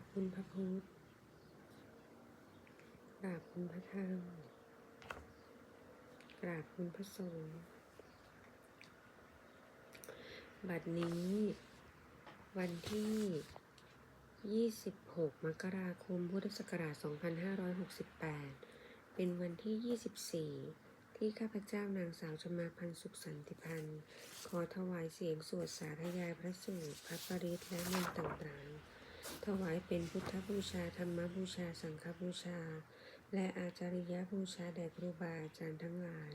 บคุณพระพุทธกราบคุณพระธรรมกราบคุณพระสงฆ์บัดนี้ วันที่ 26 มกราคม พุทธศักราช 2568 เป็นวันที่ 24 ที่ข้าพเจ้านางสาวชมาพันธ์สุขสันติพันธ์ ขอถวายเสียงสวดสาธยายพระสูตรพระปริตและมนต์ต่างๆ ถวายเป็นพุทธบูชาธรรมบูชาสังฆบูชา และอาจาริยบูชาแด่ครูบาอาจารย์ทั้งหลาย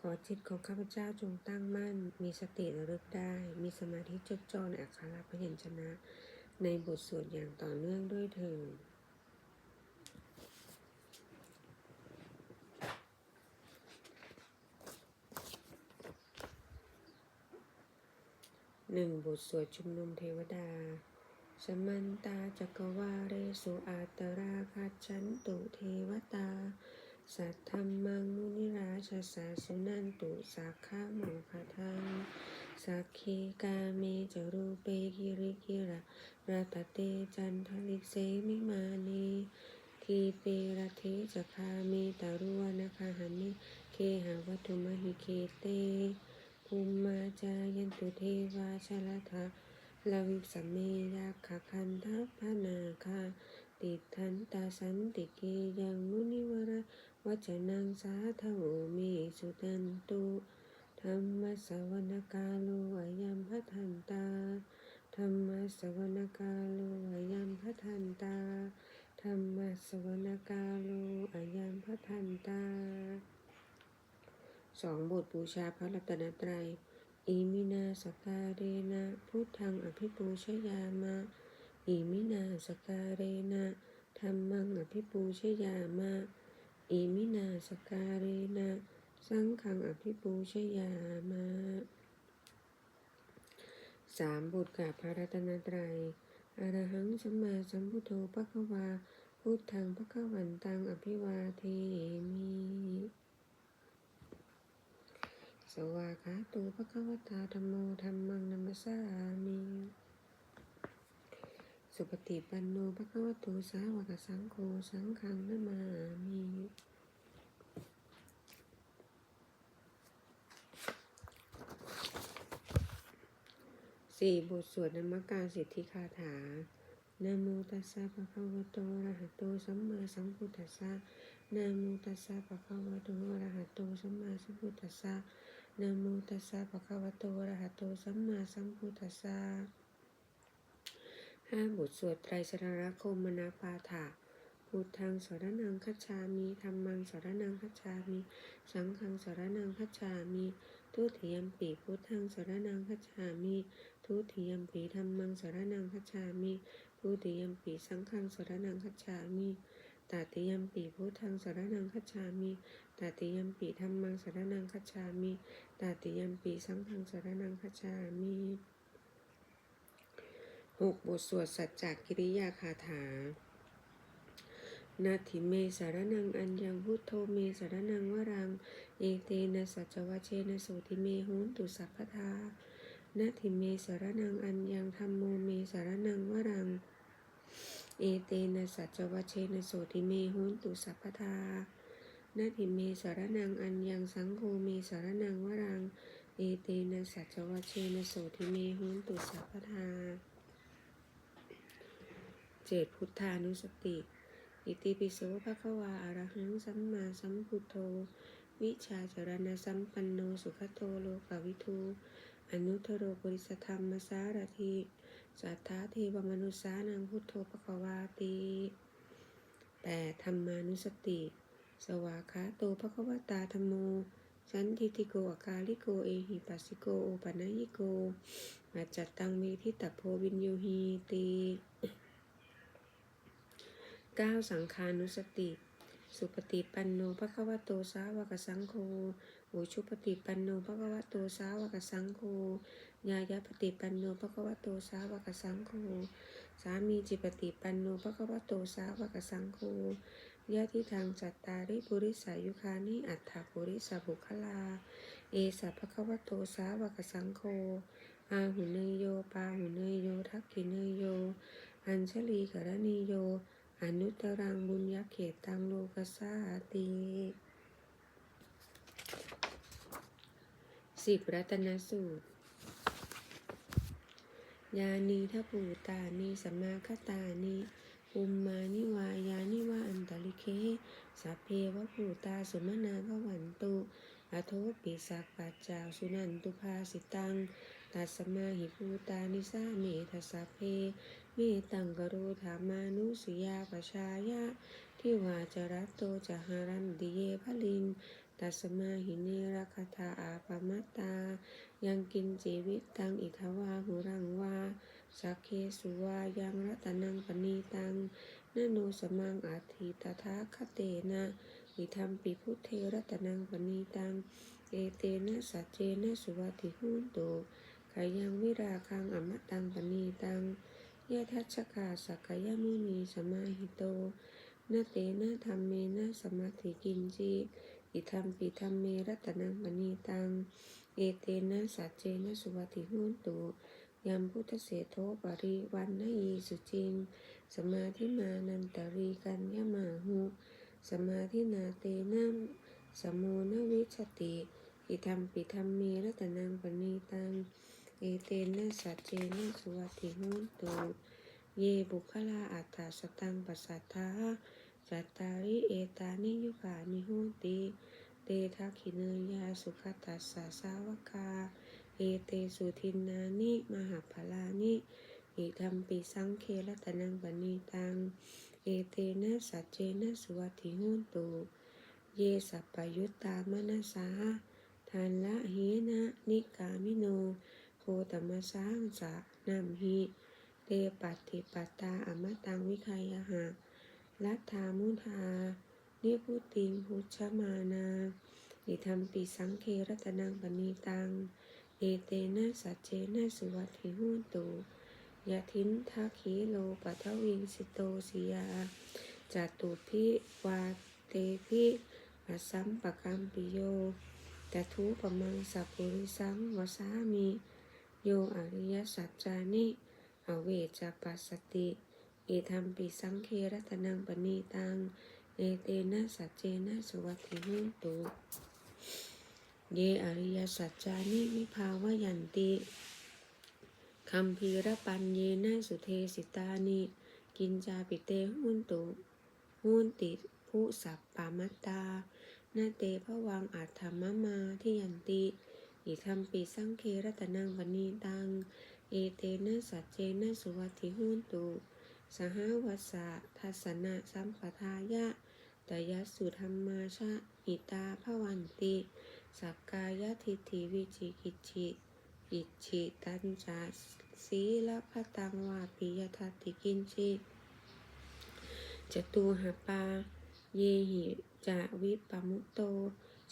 ขอจิตของข้าพเจ้าจงตั้งมั่น มีสติระลึกได้ มีสมาธิจดจ่อในอักขระพยัญชนะ ในบทสวดอย่างต่อเนื่องด้วยเถิดหนึ่งบทสวดชุมนุมเทวดา สมันตาจักวาเรสุอาตราคัจฉันตุเทวตา สัทธรรมังมุนิราชสาสุนันตุสาขาโมคทังสักขีกาเมจรูเปกิริกิระรัตเตจันทลิกเสมิมานีทีเปรเทจคาเมตารุวนาคาหันเมเคหาวัตุมหิเคเตภูมิมาจายันตุเทวาชลทา ลาวิสมเมยาขคันทัพนาคาติทันตาสันติเกยังมุนิวระวัจนังสาทโวเมสุตันตุธรรมสวนกาโลอายัมพัทันตาธรรมสวนกาโลอายัมพัทันตาธรรมสวนกาโลอายัมพัทันตาสองบทบูชาพระรัตนตรัย อิมินาสการเรนะพุทธังอภิปูชยามะ อิมินาสการเรนะธรรมังอภิปูชยามะ อิมินาสการเรนะ สังฆังอภิปูชยามะสามบทกับพระรัตนตรัยอรหังสัมมาสัมพุทโธปะคะวาพุทธังปะคะวันตังอภิวาเทมิ สวากขาโตุภะคะวตาธรรมโมธรรมังนัมสามิสุปฏิปันโนภะคะวะโตสาวกสังโฆสังฆังนามามิสี่บทสวดนมักการสิทธิคาถานะโมตัสสะภะคะวะโตอะระหะโตสัมมาสัมพุทธัสสะนะโมตัสสะภะคะวะโตอะระหะโตสัมมาสัมพุทธัสสะ นะโมตัสสะภะคะวะโตอะระหะโตสัมมาสัมพุทธัสสะห้าบทสวดไตรสรณคมมนาปาฐะพุทธังสรนังคัจฉามิธรรมังสรนังคัจฉามิสังฆังสรนังคัจฉามิทุติยมปีพุทธังสรนังคัจฉามิทุติยมปีธรรมังสรนังคัจฉามิทุติยมปีสังฆังสรนังคัจฉามิตติยมปีพุทธังสรนังคัจฉามิ ตาติยมปีธรรมังสารนังคัจฉามิตาติยมปีสังฆังสารนังคัจฉามิหกบทสวดสัจจกิริยาคาถานาทิเมสารนังอัญญังพุทโธเมสารนังวรัง เอเตนะสัจวะเชนะโสติเมหุนตุสัพพทานาทิเมสารนังอัญญังธรรมโมเมสารนังวรัง เอเตนะสัจวะเชนะโสติเมหุนตุสัพพทา นาทิเมสารนังอัญญังสังโฆเมสารนังวรัง เอเตนะสัจวะเชนะโสติเมหุนตุสัพพทาเจตพุทธานุสติ อิติปิโสภะคะวาอะรหังสัมมาสัมพุทโธ วิชาจารณสัมปันโนสุขโตโลกวิทูอนุทโรปุริสธรรมสารถิสัทธาเทวมนุสานังพุทโธภควาตีแต่ธรรมานุสติ สวากขาโตภควตาธรรมโม สันทิติโกอากาลิโกเอหิปัสสิโกโอปัญญิโกอาจัตตังเมทิตาโพวินโยหีตีเก้าสังคานุสติ สุปฏิปันโนภควโตสาวกสังโฆโอชุปฏิปันโนภควโตสาวกสังโฆญาญาปฏิปันโนภควโตสาวกสังโฆสามีจิปฏิปันโนภควโตสาวกสังโฆ ญาติทางจัตตาริปุริสายุคานิอัฏฐปุริสบุคลา เอสัพภควโตสาวกสังโฆอาหุเนยโยปาหุเนยโยทักขิเนยโย อัญชลีกรณีโย อนุตตรังบุญญาเขตตังโลกสาติสิบรัตนสูตร ยานีทัปูตานีสัมมาคตานี อุมมานิวายานิวาอันตลิเคสัพเพวะภูตาสุมนาภวันตุอโทปิสักปัจจาวสุนันตุภาสิตังตัสมาหิภูตานิสาเมทัสสะเพเมตังกโรธามานุสยาปชายะทิวาจรัตโตจหารันติเยพลิงตัสมาหิเนรคทาอาปมัตตา ยังกินจีวิตตังอิทวาหุรังวา สักเคสุวายังรัตนังปณีตังนโนสมังอาทิตถาคเตนะอิธรรมปิพุทเทรัตนังปณีตัง เอเตนะสัจเจนะสุวัติหุนโตขายังวิราคังอมตังปณีตังยะทัชกาสักยมุนีสมาหิโตนาเตนะธรรมเมนะสมาธิกินจิอิธรรมปิธรรมเมรัตนังปณีตัง เอเตนะสัจเจนะสุวัติหุนโต ยามพุทธเสโทปริวันนยีสุจิง สมาธิมานันตรีกันยมาหุสมาธินาเตนะสมโมนวิชติอิธรรมปิธรรมเมรัตนังปณีตังเอเตนะสัจเจนะสุวัติหุนโตเยบุคลาอัตถสตังปัสสัทธาจัตตาริเอตานิยุกานิโหติ เตทักขิเนยาสุขตัสสะสาวกา เอเตสุทินนานิมหาภลานิอิธรรมปิสังเครัตนังปณีตัง เอเตนะสัจเจนะสุวัติหุนโตเยสัปปยุตตามนัสาทานละเหนะนิกามิโนโคตมสาสะนามหิเตปัติปัตตาอมตังวิคายหะลัทธามุทานิพุติงพุชมานาอิธรรมปิสังเครัตนังปณีตัง เอเตนะสัจเจนะสุวัติหุนโตยะทินทักขีโลปัทวิงสิโตสิยาจตุพิวาเตพิปัสสัมปะกัมปิโยตทุปมังสัพุริสังวสามิโยอริยสัจจานิอเวจปัสสติอิธรรมปิสังเครัตนังปณีตัง เอเตนะสัจเจนะสุวัติหุตุ เยอริยสัจจานิวิภาวยันติคัมภีรปัญเยนะสุเทสิตานิกินจาปิเตหุนตุหุนติผู้สัพปามัตตานาเตภวังอัตถมมาที่ยันติ อิธรรมปิสังเครัตนังวณีตัง เอเตนะสัจเจนะสุวัติหุนตุสหวัสสะทัสนะสัมปทายะตยสุธรรมาชะอิตาภวันติ สักกายทิฏฐิวิจิกิจฉิอิจิตัญจาสีละพะตังวาปิยทัตติกินจิจตูหปา เยหิจาวิปมุตโต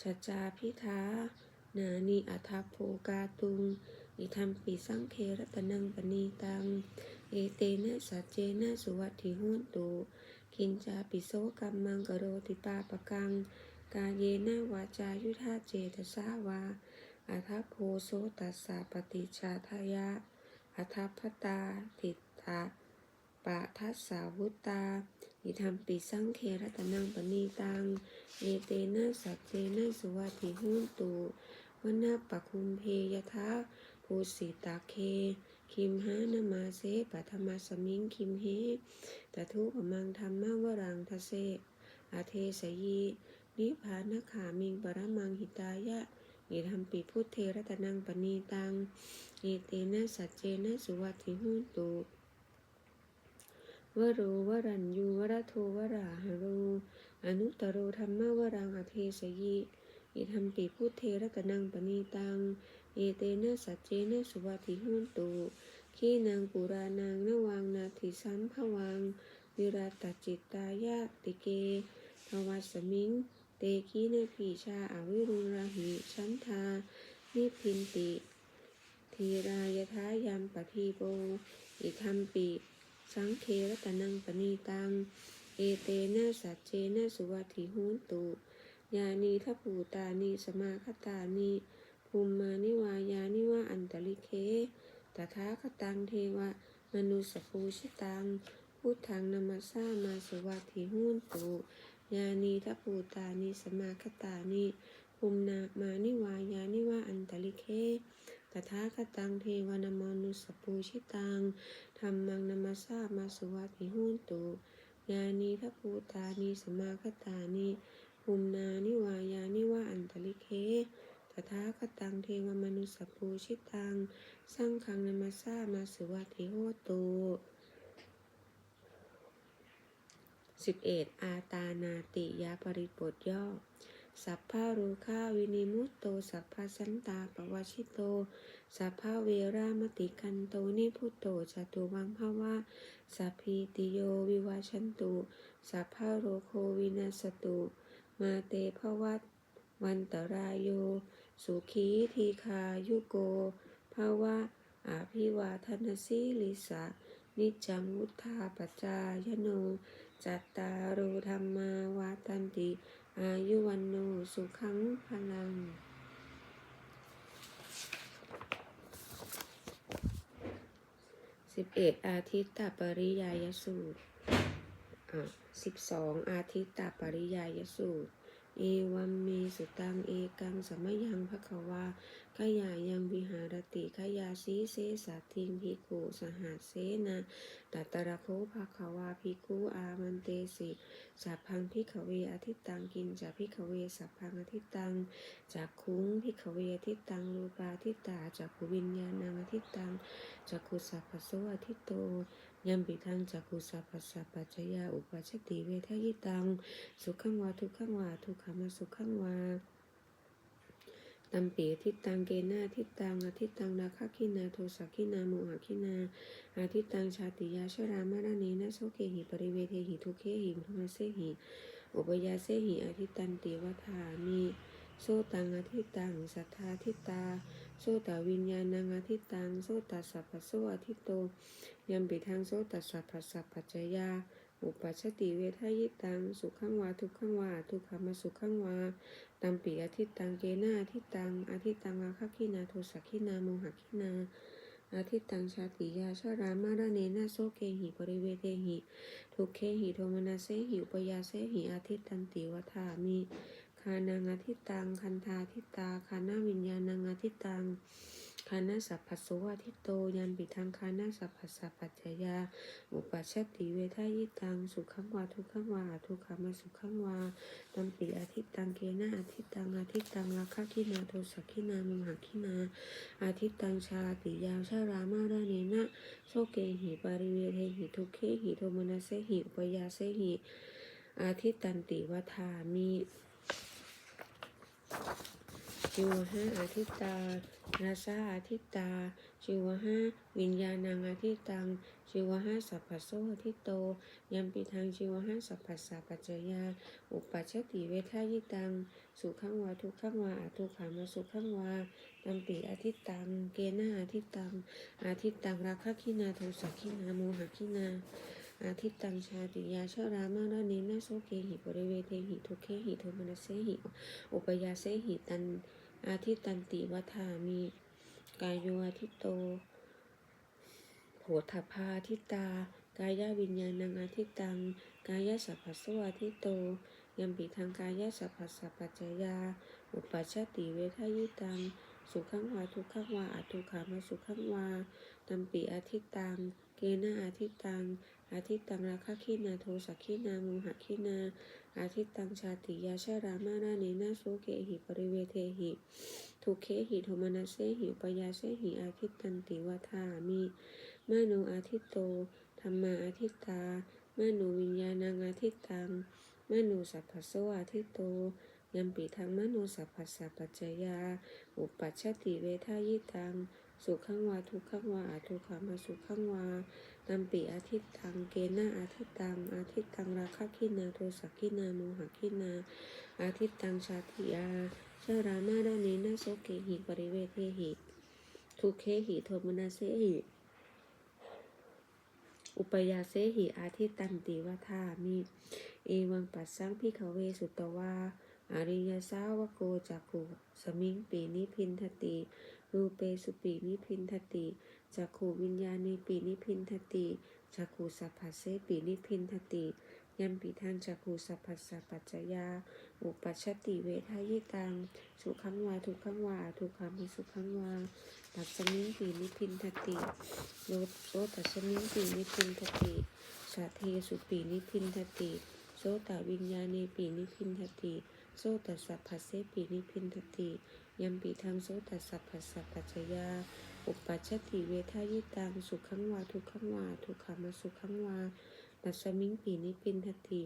ชจาพิธานานิอัทัพโภกาตุงอิธรรมปิสังเครตนังปณีตัง เอเตนะสัจเจนะสุวัตถิหุนตุกินจาปิโสกัมมังกโรติปาปะกัง กาเยนะวาจายุทธาเจตสาวาอัทัพโพโสตัสสะปฏิชาทายะอัทพตาติตาปะทัสสาวุตตาอิธรรมปิสังเครตนังปณีตังเอเตนะสัจเจนะสุวัติหุนตุวนาปะคุมเพยทะภูสิตาเค คิมหานมาเสปัทมาสมิงคิมเฮตทุปมังธรรมวรังทะเสอาเทสยี นิพพานขามิงปรมังหิตายะอิธรรมปิพุทเทรัตนังปณีตังเอเตนะสัจเจนะสุวัติหุนตุวโรวรัญยูวรโทวราหารูอนุตตโรธรรมวรังอเทสยีอิธรรมปิพุทเทรัตนังปณีตัง เอเตนะสัจเจนะสุวัติหุนตุขีนางปุรานังนวังนาทิสัมภวัง วิราตจิตตายาติเกภวัสมิง เตกีนพีชาอวิรุราหิชันทา นิพินติ ทีรายทายามปะทีโป อิธรรมปิ สังเครตนังปณีตัง เอเตนะสัจเจนะสุวัติหุนตุ ยานีทัพปูตานีสมาคตานีภูมิมานิวายานิวาอันตลิเค ตถาคตังเทวะ มนุสปูชิตัง พุทธังนามาสามาสวัสถิหุนตุ ยานีทัพูตานิสมาคตานิภูมินามานิวายานิวาอันตลิเคตถาคตังเทวนมนุสปูชิตังธรรมังนามาสามาสุวัสถิหุนตุยานีทัพูตานิสมาคตานิภูมินานิวายานิวาอันตลิเคตถาคตังเทวมนุสปูชิตัง สังฆังนามาสามาสุวัสถิโหตุ สิบเอ็ดอาตานาติยาปริบทย่อ สัพพารูคาวินิมุตโต สัพพสันตาปวชิโต สัพพเวรามติกันโตนิพุตโตจตุวังภาวะสัพพีติโยวิวาชันตุ สัพพาโรโควินาสตุ มาเตภวัตวันตรายโย สุขีทีคายุโกภาวะอาภิวาทนาสีลิสะนิจจังวุธาปจายโน จัตตารุธรรมาวาตันติ อายุวันโนสุขังพลัง สิบเอ็ดอาทิตตปริยายสูตรอ่าสิบสองอาทิตตปริยายสูตร เอวัมเมสุตังเอกังสมยังภควา ขยายังวิหารติขยาสีเสสัตทิงภิกุสหัสเสนาตัตระโคภควาภิกุอามันเตสิสัพพังพิขเวอทิตตังกินจากพิขเวสัพพังอทิตตังจากคุ้งพิขเวอทิตตังรูปาทิตตาจากขวิญญาณังอทิตตังจากขุสัพพโสอทิตโตยัมปิทังจักขุสัพพสัพปัจจยาอุปัชติเวทยิตัง สุขังวาทุกขังวาทุกขมสุขังวา ตัมปีทิตังเกนาทิตังอาทิตังนาคคินาโทสักขินาโมหคินาอาทิตังชาติยาชรามารเนนะโสเกหิปริเวเทหิทุเคหิทุมาเสหิอุปยาเสหิอาทิตันติวัฏามิโสตังอาทิตังสัทธาทิตาโสตวิญญาณังอาทิตังโสตัสสะปะโสอาทิตโตยัมปิทังโสตัสสะปัสสะปัจยา อุปัชติเวทยิตัง สุขังวาทุกขังวาทุกขมาสุขังวาตัมปีอาทิตตังเกนาอาทิตตังอาทิตตังอาคคินาโทสักขินาโมหคินาอาทิตตังชาติยาชรามาราเนนะโสเกหิปริเวเทหิทุกเคหิโทมนาเสหิอุปยาเสหิอาทิตตันติวัฏามิคานังอาทิตตังคันธาทิตาคานาวิญญาณังอาทิตตัง คานาสัพพโสอาทิตโตยันปิทังคานาสัพพสัพปัจจยา อุปัชชติเวทายิตัง สุขังวาทุขังวาทุขามาสุขังวาตัมปีอาทิตตังเกนะอาทิตตังอาทิตตังราคะคินาโทสักขินามุหคินาอาทิตตังชาติยาวชารามาราเนนะโสเกหิปาริเวเทหิทุเคหิโทมนัสเสหิอุปยาเสหิอาทิตตันติวัฏามิ จิวหะอาทิตตาราซาอาทิตตาจิวหะวิญญาณังอาทิตตังจิวหะสัพพโสอาทิตโต ยัมปิทังจิวหะสัพพสัพปัจจยา อุปัชชติเวทายิตัง สุขังวาทุกขังวาอาทุกขามาสุขังวาตัมปีอาทิตตัง เกนะอาทิตตัง อาทิตตังราคะคินาโทสักขินาโมหคินาอาทิตตังชาติยาชรามาราเนนะโสเกหิปริเวเทหิทุเคหิโทมนัสเสหิอุปยาเสหิตัน อาทิตตันติวัฏามิกายโยอาทิตโตโผฏฐพาทิตา กายวิญญาณังอาทิตตัง กายสัพพสอาทิตโตยัมปิทางกายสัพพสัพปัจยา อุปัชติเวทายิตัง สุขังวาทุกขังวาอทุขามาสุขังวาตัมปีอาทิตตัง เกนะอาทิตตัง อาทิตตังราคะคินาโทสักขินาโมหคินา อาทิตตังชาติยาชารามาราเนนะโสเกหิปริเวเทหิทุเคหิโทมนัสเสหิปยาเสหิอาทิตตันติวัฏามิมโนอาทิตโตธรรมาอาทิตตามโนวิญญาณังอาทิตตังมโนสัพพโสอาทิตโตยัมปิทังมโนสัพพสัพปัจจยา อุปัชชติเวทายิตัง สุขังวาทุกขังวาอาทุขามาสุขังวา ตัมปีอาทิตตัง เกนะอาทิตตัง อาทิตตัง ราคะคินาโทสักขินา โมหคินา อาทิตตัง ชาติยาชารามาดานินาโสเกหิ ปริเวเทหิทุเคหิ โทมนาเสหิ อุปยาเสหิ อาทิตตันติวัฏามิ เอวังปัสสังพิขเวสุตวาอริยสาวโกจักขุสมิงปีนิพินทติ รูเปสุปีนิพินทติ จักขูวิญญาณีปีนิพินทติจักขูสัพพะเสปีนิพินทติยัมปีทังจักขูสัพพะสัพปัจจยา อุปัชชติเวทายิตัง สุขังวาทุขังวาทุขามุสุขังวาตัสมิงปีนิพินทติโลโสตัสมิงปีนิพินทติสัทเทสุปีนิพินทติโสตวิญญาณีปีนิพินทติโสตัสสัพพะเสปีนิพินทติยัมปีทังโสตัสสัพพะสัพปัจจยา อุปัชติเวทายิตังสุขังวาทุกขังวาทุกขามุสุขังวาตัสมิงปีนิพินทติ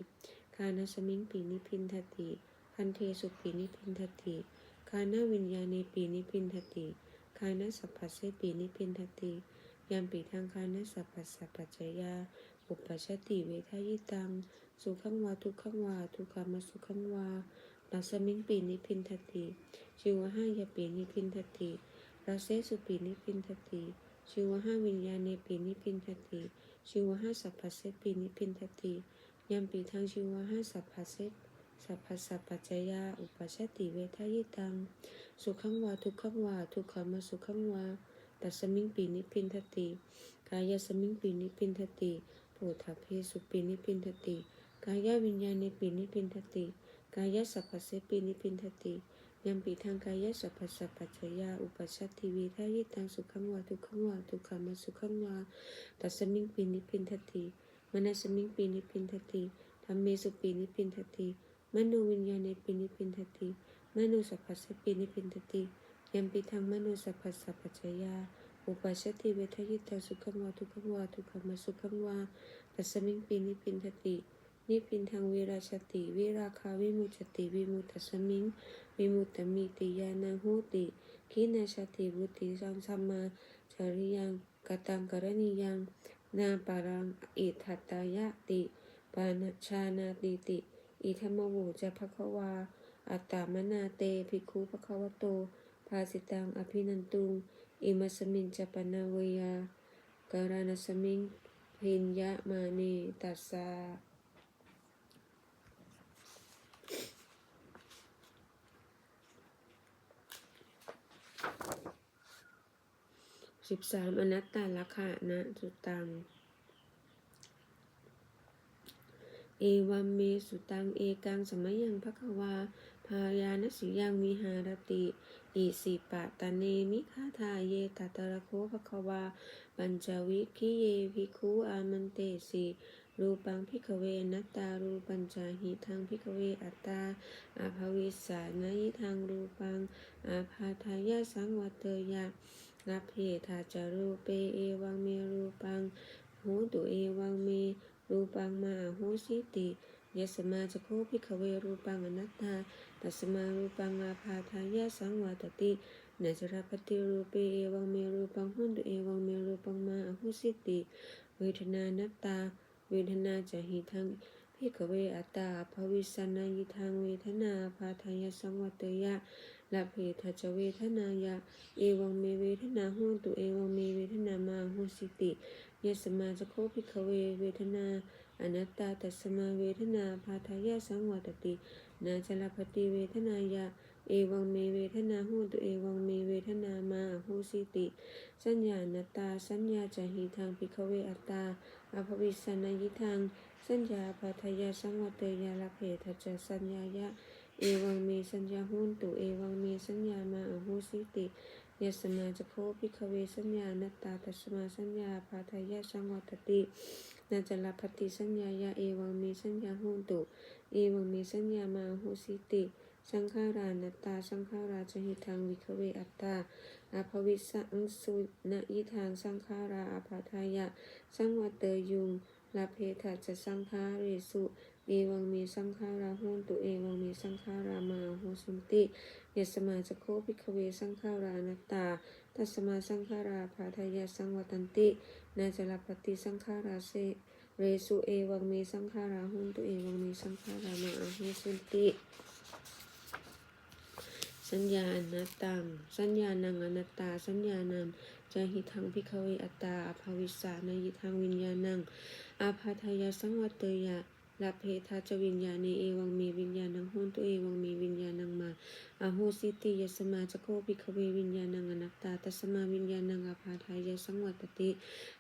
คานาสมิงปีนิพินทติคันเทสุปีนิพินทติคานาวิญญาณีปีนิพินทติคานาสัพพะเสปีนิพินทติยามปีทางคานาสัพพะสัพปัจยาอุปชชติเวทายิตังสุขังวาทุกขังวาทุกขามาสุขังวาตัสมิงปีนิพินทติชิวห้ายาปีนิพินทติ ราเสสุปีนิพินทติชิวห้าวิญญาณีปีนิพินทติชิวห้าสัพพะเสปีนิพินทติยามปีทางชีวะห้าสัพพะเสตสัพพะสัพปัจจยาอุปชชติเวทายตัง สุขังวาทุกขังวาทุกขมาสุขังวาตัสมิงปีนิพินทติกายสมิงปีนิพินทติโพธาเพสุปีนิพินทติกายวิญญาณิปีนิพินทติกายสัพพะเสปีนิพินทติ ยามปีทางกายสัพพะสัพปัจจยาอุปัชชติเวทายตังสุขังวาทุขังวาทุขามาสุขังวาตัสมิงปีนิพินทติมนัสมิงปีนิพินทติธรรมเมสุปีนิพินทติมโนวิญญาณปีนิพินทติมโนสัพพะสปีนิพินทติยัมปิทังมโนสัพพะสัพปัจจยาอุปัชชติเวทายิตาสุขังวาทุขังวาทุกขมาสุขังวาตัสมิงปีนิพินทติ นิพินทางวิราชติวิราคาวิมุจติวิมุตตสมิงวิมุตตมิติยานังโหติขีนาชติบุติสัมสัมมาจริยังกตังกรณียังนาปารังอิทัตตายะติปานชานาติติ อิธรรมโวจะภควา อัตตามนาเตภิกขุภควโต ภาสิตังอภินันตุง อิมัสมิงจปนาเวยาการณสมิงพิญญามานีตัสสา สิบสามอนัตตาลักขะนะสุตัง เอวัมเมสุตัง เอกังสมัยยังภควา พายานสิยังวิหารติ อิสิปะตะเนมิคาทาเยตัตระโคภควา ปัญจวิคิเยภิกขุอามันเตสิรูปังพิกเวนัตตารูปัญจาหิทังพิกเวอัตตาอาภวิสานายิทังรูปัง อาภาทายาสังวัตเตยะ นับเพทาจารูเปเอวังเมรูปังโหตุเอวังเมรูปังมาโหสิติยสมาจะโคพิกเวรูปังอนัตตาตัสมารูปังอาภาทายาสังวัตตินจรปฏิรูปเปเอวังเมรูปังหุนตุเอวังเมรูปังมาอหุสิติ เวทนานัตตา เวทนาจะหิทังพิกเวอัตตาภวิสนายิทังเวทนาภาทายาสังวัตยะ ละเพทจเวทนายะเอวังเมเวทนาหุนตุเอวังเมเวทนามาหุสิติยสมาจะโคพิกเวเวทนา อนัตตาตัสมาเวทนาภาทายาสังวัตติ นาจลปฏิเวทนายะเอวังเมเวทนาหูตุเอวังเมเวทนามาหูสิติ สัญญาณตตาสัญญาจะหิทางพิกเวอัตตาอภวิสนายิทาง สัญญาภาทายาสังวัตเตยาลเพทจสัญญายะ เอวังเมสัญญาหุนตุเอวังเมสัญญามาอหูสิติยสมาจะโคพิกเวสัญญาณตตาตัสมาสัญญาภาทายาสังวัตตินาจลปฏิสัญญายะเอวังมีสัญญาหุนตุเอวังมีสัญญามาหุสิติสังขารานัตตาสังขาราจะหิทางวิคเวอัตตาอาภวิสังสุนยิทางสังขาราอาภาทายะ สังวัตเตยุง ลาเพทัจะสังขาเรสุเอวังมีสังขาราหุนตุเอวังมีสังขารามาหุสุนติยสมาจะโคพิกเวสังขารานัตตาตัสมาสังขาราภาทายะสังวัตันตินาจลปฏิสังขาราเสเรสุเอวังมีสังขาราหุนตุเอวังมีสังขารามาหุสุนติสัญญาอนัตตัง สัญญานังอนัตตา สัญญานัง จะหิทังพิกเวอัตตาอภวิสานายิทังวิญญาณังอาภาทายาสังวัตเตยะลาเพทาจวิญญาณีเอวังมีวิญญาณังหุนตุเอวังมีวิญญาณังมาออโหสิติยสมาจโคภิกขเววิญญาณังอนัตตาตสมาวิญญาณังอาภาทายสังวัตติ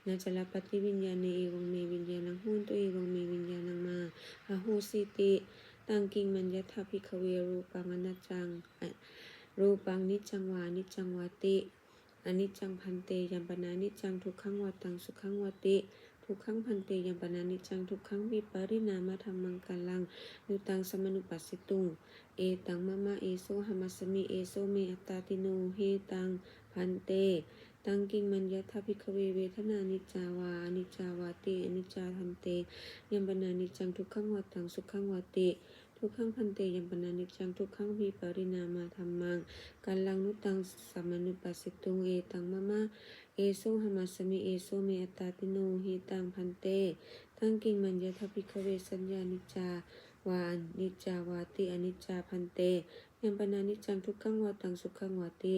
นาจลปฏิวิญญาณเอวังเมวิญญาณังหุนตุเอวังเมวิญญาณังมาอโหสิติตังกิงมัญญทาภิกขเวรูปังอนัจจังรูปังนิจจังวานิจจังวาติ อนิจจังพันเตยัมปนานิจจังทุกขังวัตังสุขังวติ ทุกขังพันเตยัมปนานิจจังทุกขังวิปริณามธรรมังกัลังนุตังสมนุปัสสิตุงเอตังมะมะเอโซหมัสมิเอโซเมอัตตาติโนเฮตังพันเตตังกิงมัญญทาภิกเวเวทนานิจาวาอนิจาวาติอนิจจาทันเตยัมปนานิจจังทุกขังวัตังสุขังวติ ทุกขังพันเตยังปนานิจจังทุกขังวีปรินามาธรรมังกัลลังนุตังสมนุปัสสิตุงเอตังมะมะเอโซหมัสมิเอโซเมอัตตาติโนหิตังพันเตตั้งกิงมัญญทาภิกเวสัญญานิจาวานิจาวาติอนิจจาพันเตยังปนานิจจังทุกขังวาตังสุขังวาติ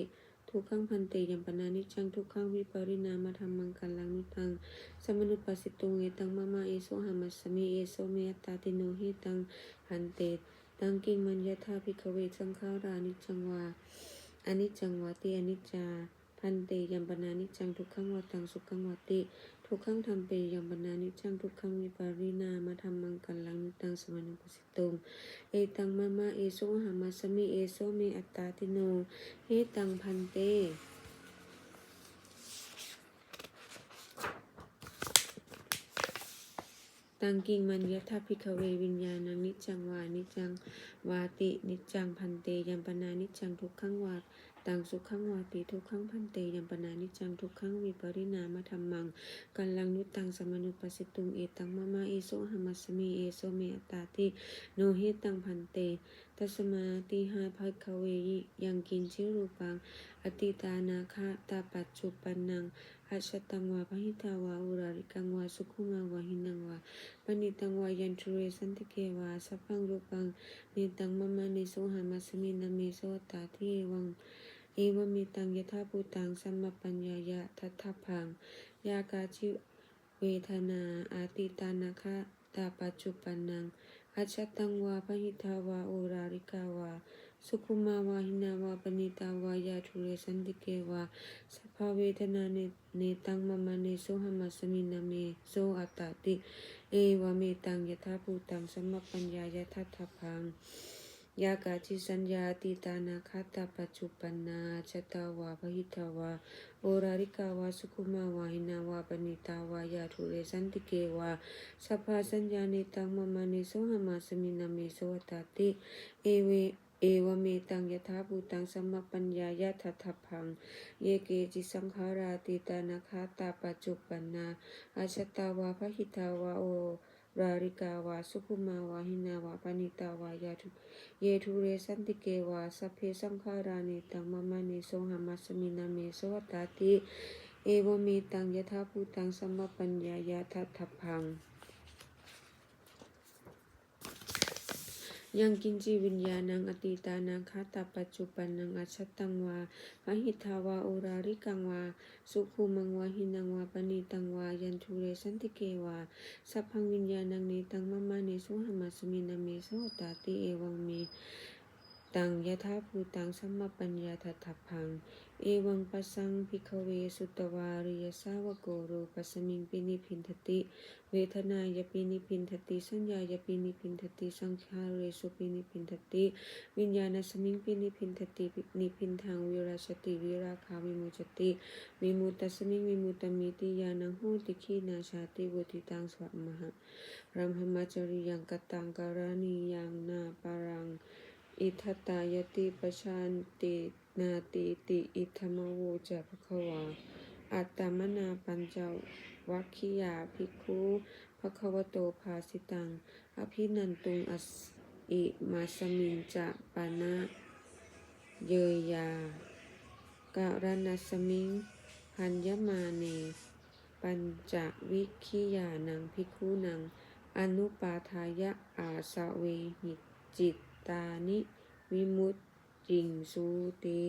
ทุกขังพันเตยัมปนานิจังทุกขังวิปริณามธรรมังกัลลังนุทังสมนุปัสสิตุงเอตังมามาเอโสหามัสสมิเอโสเมตตาติโนหิตังพันเตตังกิงมัญญาธาภิกขเวสังขารานิจังวาอนิจังวาติอนิจจาพันเตยัมปนานิจังทุกขังวาตังสุขังวาติ ทุกขังธรรมเปยัมปนานิจังทุกขังวิปาริณามธรรมังกัลลังนิตังสมานุปสสิตุงเอตังมะมะเอโสหามัสมิเอโสเมอัตตาติโนเฮตังพันเตตังกิงมันยะทัพพิกเววิญญาณนิจังวานิจังวาตินิจังพันเตยัมปนานิจจังทุกขังวา ตังสุขังวาติทุกขังพันเตยัมปนานิจังทุกขังวิปริณามธรรมังกัลลังนุตตังสมนุปัสสิตุงเอตังมะมะเอโสหมัสมิเอโสเมอตตาติโนเฮตังพันเตตัสมาติหาภักเวยิยังกินชิรูปัง อติตานาคาตาปัจจุปันนังอาชตังวาพหิตาวาอุราริกังวาสุขุมาวาหินังวาปณิตังวายันทุเรสันติเกวาสัพพังรูปังเนตังมะมะเนโสหามัสมินามิโสตาทิวัง เอวมิตังยถาภูตังสัมมปัญญายะทัตถพัง ยากาจิเวทนาอาติตานาคะตาปัจจุปันนังอาชตังวาพหิทาวาโอราริกาวา สุขุมาวาหินาวาปณิตาวายาทุเรสันติเกวาสภาเวทนาเนเนตังมะมะเนโสหมัสมินามิโสอัตตาติ เอวเมตังยถาภูตังสัมมปัญญายทัตถพัง ยากาจิสัญญาติตานาคาตาปัจจุปันนาชะตาวาพหิตาวาโอราริกาวาสุขุมาวาหินาวาปณิตาวายาทุเรสันติเกวาสัพพาสัญญาเนตังมมะเนโสหมาสมินามิโสอัตตาติเอเวเอวเมตังยถาภูตังสัมมปัญญายทัตถพัง เยเกจิสังขาราติตานาคาตาปัจจุปันนาอาชตาวาพหิตาวาโอ ราริกาวาสุขุมาวาหินาวาปนิตาวายาทุเยทุเรสันติเกวาสัพเพสังขารานิตังมามะเนโสหามัสมินาเมโสวตติ เอวเมตังยถาภูตังสัมมปัญญายาทัตถพัง ยังกินจีวิญญาณังอติตานังคาตาปัจจุปันนังอัชตังวาพหิทาวาโอราริกังวา สุขุมังวาหินังวาปณิตังวา ยันทุเรสันติเกวา สัพพังวิญญาณังเนตังมะมะเนสุหมัสมินาเมโสตาติเอวังเม ตังยถาภูตังสัมมปัญญาทัตถพัง เอวังปัสสังพิกเวสุตวาริยสาวโกโรปัสมิงปินิพินทติ เวทนายปินิพินทติ สัญญายปินิพินทติสังขารเรสุปินิพินทติ วิญญาณสมิงปินิพินทตินิพินทางวิราชติวิราคาวิมุจติวิมุตตสมิงวิมุตตมิติยานังโหติขีนาชาติวุติตังสวะมหะรัมหมจริยังกตังการานิยังนาปารังอิทัตตายติปชันติ นาติติอิธรรมโวจะภควา อัตตมนาปัญจวัคคิยาภิกขุภควโตภาสิตัง อภินันตุงอัสอิมาสมิงจะปานะเยยยาการนัสมิงพัญญมาเน ปัญจวิคิยานังภิกขุนัง อนุปาทายะอาสเวหิจิตตานิ วิมุต ติงสุติ